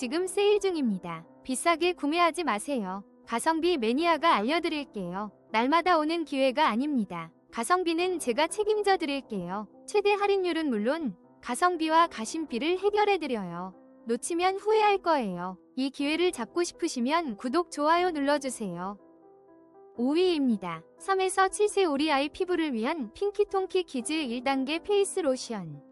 지금 세일 중입니다. 비싸게 구매하지 마세요. 가성비 매니아가 알려드릴게요. 날마다 오는 기회가 아닙니다. 가성비는 제가 책임져 드릴게요. 최대 할인율은 물론 가성비와 가심비를 해결해 드려요. 놓치면 후회할 거예요. 이 기회를 잡고 싶으시면 구독, 좋아요 눌러주세요. 5위입니다. 3에서 7세 우리 아이 피부를 위한 핑키통키 키즈 1단계 페이스 로션.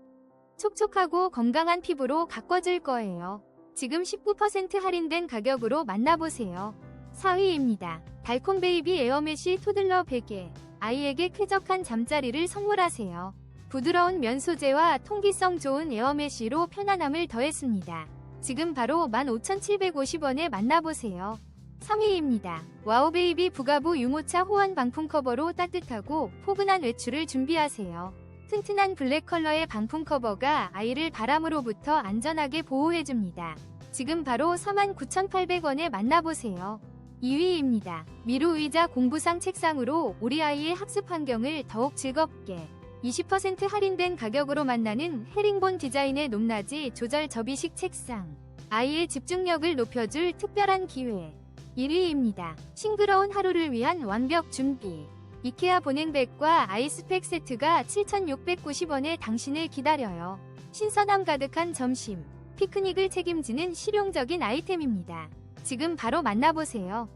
촉촉하고 건강한 피부로 가꿔줄 거예요. 지금 19% 할인된 가격으로 만나보세요. 4위입니다. 달콤 베이비 에어메쉬 토들러 베개. 아이에게 쾌적한 잠자리를 선물하세요. 부드러운 면 소재와 통기성 좋은 에어메쉬로 편안함을 더했습니다. 지금 바로 15,750원에 만나보세요. 3위입니다. 와우베이비 부가부 유모차 호환 방풍 커버로 따뜻하고 포근한 외출을 준비하세요. 튼튼한 블랙 컬러의 방풍 커버가 아이를 바람으로부터 안전하게 보호해줍니다. 지금 바로 49,800원에 만나보세요. 2위입니다. 미루 의자 공부상 책상으로 우리 아이의 학습 환경을 더욱 즐겁게 20% 할인된 가격으로 만나는 헤링본 디자인의 높낮이 조절 접이식 책상. 아이의 집중력을 높여줄 특별한 기회. 1위입니다. 싱그러운 하루를 위한 완벽 준비. 이케아 보냉백과 아이스팩 세트가 7,690원에 당신을 기다려요. 신선함 가득한 점심. 피크닉을 책임지는 실용적인 아이템입니다. 지금 바로 만나보세요.